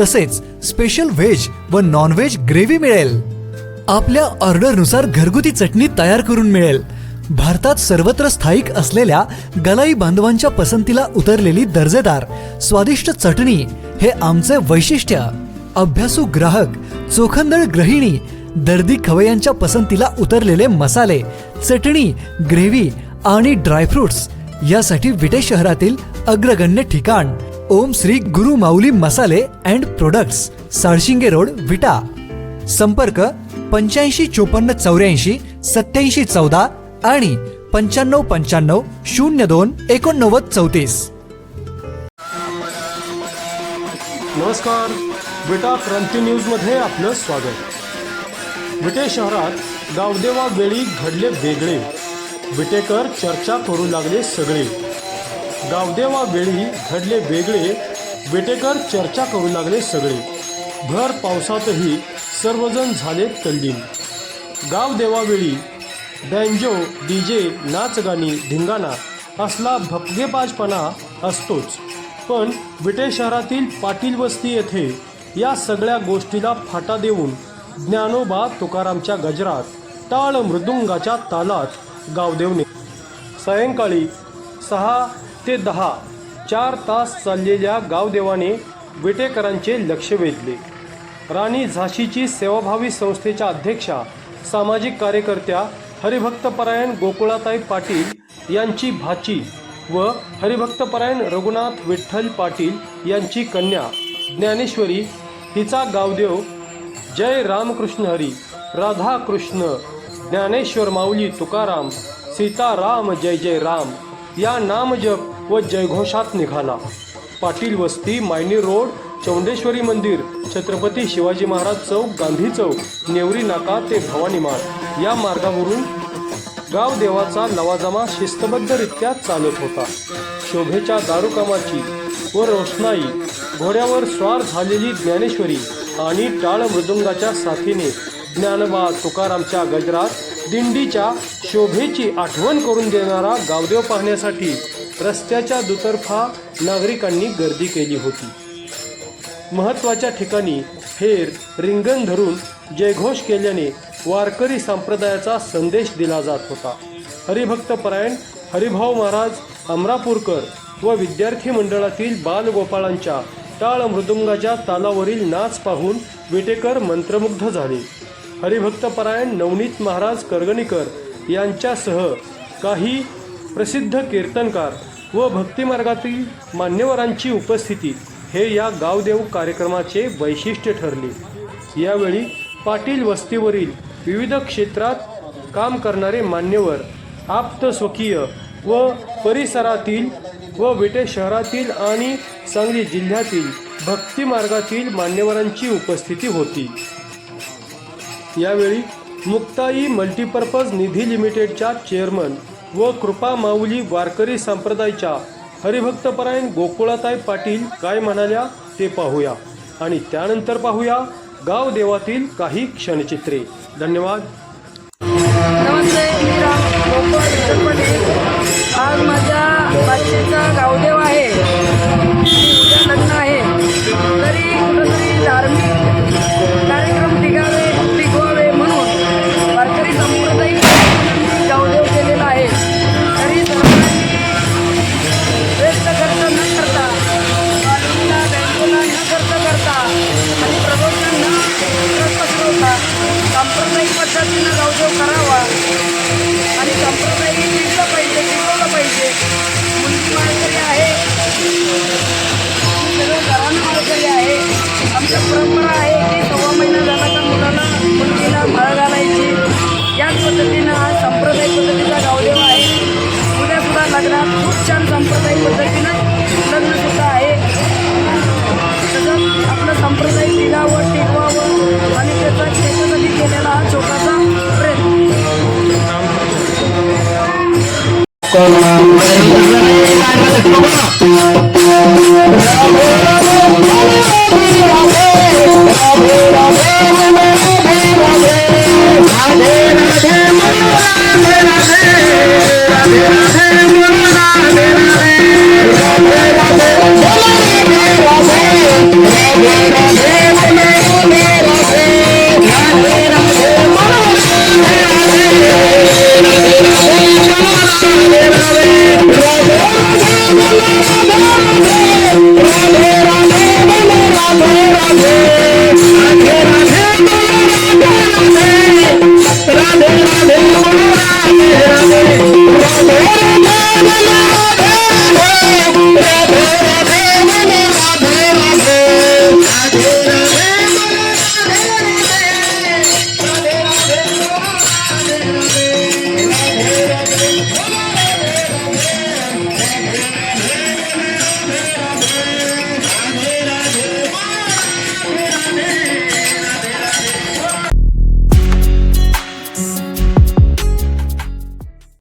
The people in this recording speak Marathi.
तसेच स्पेशल व्हेज व नॉनव्हेज ग्रेव्ही मिळेल. आपल्या ऑर्डरनुसार घरगुती चटणी तयार करून मिळेल. भारतात सर्वत्र स्थायिक असलेल्या गलाई बांधवांच्या पसंतीला उतरलेली दर्जेदार स्वादिष्ट चटणी हे आमचे वैशिष्ट्य. अभ्यासू ग्राहक चोखंदळ गृहिणी दर्दी खवयांच्या पसंतीला उतरलेले मसाले चटणी ग्रेव्ही आणि ड्रायफ्रुट्स यासाठी विटे शहरातील अग्रगण्य ठिकाण. ओम Shri Guru Mauli Masale and Products Salshinge road Vita. संपर्क पंच्याऐंशी चोपन्न चौऱ्याऐंशी सत्याऐंशी चौदा आणि पंच्याण्णव पंच्याण्णव शून्य दोन एकोणनव्वद चौतीस. नमस्कार. विटा क्रांती न्यूजमध्ये आपलं स्वागत. विटे शहरात गावदेवा वेळी घडले वेगळे. विटेकर चर्चा करू लागले सगळे. गावदेवा वेळी घडले वेगळे बेटेकर चर्चा करू लागले सगळे. भर पावसातही सर्वजण झाले तल्लीन. गावदेवावेळी बँजो डी जे नाचगाणी धिंगाणा असला भपगेबाजपणा असतोच. पण विटे शहरातील पाटील वस्ती येथे या सगळ्या गोष्टीला फाटा देऊन ज्ञानोबा तुकारामच्या गजरात टाळ मृदुंगाच्या तालात गावदेवने. सायंकाळी सहा ते दहा चार तास चाललेल्या गावदेवाने विटेकरांचे लक्ष वेधले. राणी झाशीची सेवाभावी संस्थेच्या अध्यक्षा सामाजिक कार्यकर्त्या हरिभक्तपरायण गोकुळाताई पाटील यांची भाची व हरिभक्तपरायण रघुनाथ विठ्ठल पाटील यांची कन्या ज्ञानेश्वरी हिचा गावदेव जय रामकृष्ण हरी राधा कृष्ण ज्ञानेश्वर माऊली तुकाराम सीताराम जय जय राम या नामजप व जयघोषात निघाला. पाटील वस्ती मायनी रोड चौंडेश्वरी मंदिर छत्रपती शिवाजी महाराज चौक गांधी चौक नेवरी नाका ते भवानी मार्ग. या मार्गावरून गाव देवाचा लवाजमा शिस्तबद्धरित्या चालत होता. शोभेच्या दारुकामाची व रोषणाई घोड्यावर स्वार झालेली ज्ञानेश्वरी आणि टाळ मृदुंगाच्या साथीने ज्ञानबा तुकारामच्या गजरात दिंडीच्या शोभेची आठवण करून देणारा गावदेव पाहण्यासाठी रस्त्याच्या दुतर्फा नागरिकांनी गर्दी केली होती. महत्त्वाच्या ठिकाणी फेर रिंगण धरून जयघोष केल्याने वारकरी संप्रदायाचा संदेश दिला जात होता. हरिभक्तपरायण हरिभाऊ महाराज अमरापूरकर व विद्यार्थी मंडळातील बालगोपाळांच्या टाळ मृदुंगाच्या तालावरील नाच पाहून विटेकर मंत्रमुग्ध झाले. हरिभक्तपरायण नवनीत महाराज करगणीकर यांच्यासह काही प्रसिद्ध कीर्तनकार व भक्तिमार्गातील मान्यवरांची उपस्थिती हे या गावदेव कार्यक्रमाचे वैशिष्ट्य ठरले. यावेळी पाटील वस्तीवरील विविध क्षेत्रात काम करणारे मान्यवर आप्त स्वकीय व परिसरातील व विटे शहरातील आणि सांगली जिल्ह्यातील भक्ती मार्गातील मान्यवरांची उपस्थिती होती. यावेळी मुक्ताई मल्टीपर्पज निधी लिमिटेडच्या चेअरमन व कृपा माऊली वारकरी संप्रदायच्या हरिभक्तपरायण गोकुळाताई पाटील काय म्हणाल्या ते पाहूया. आणि त्यानंतर पाहूया गाव देवातील काही क्षणचित्रे. धन्यवाद. नमस्ते आज माझ्या गावदेव Hey!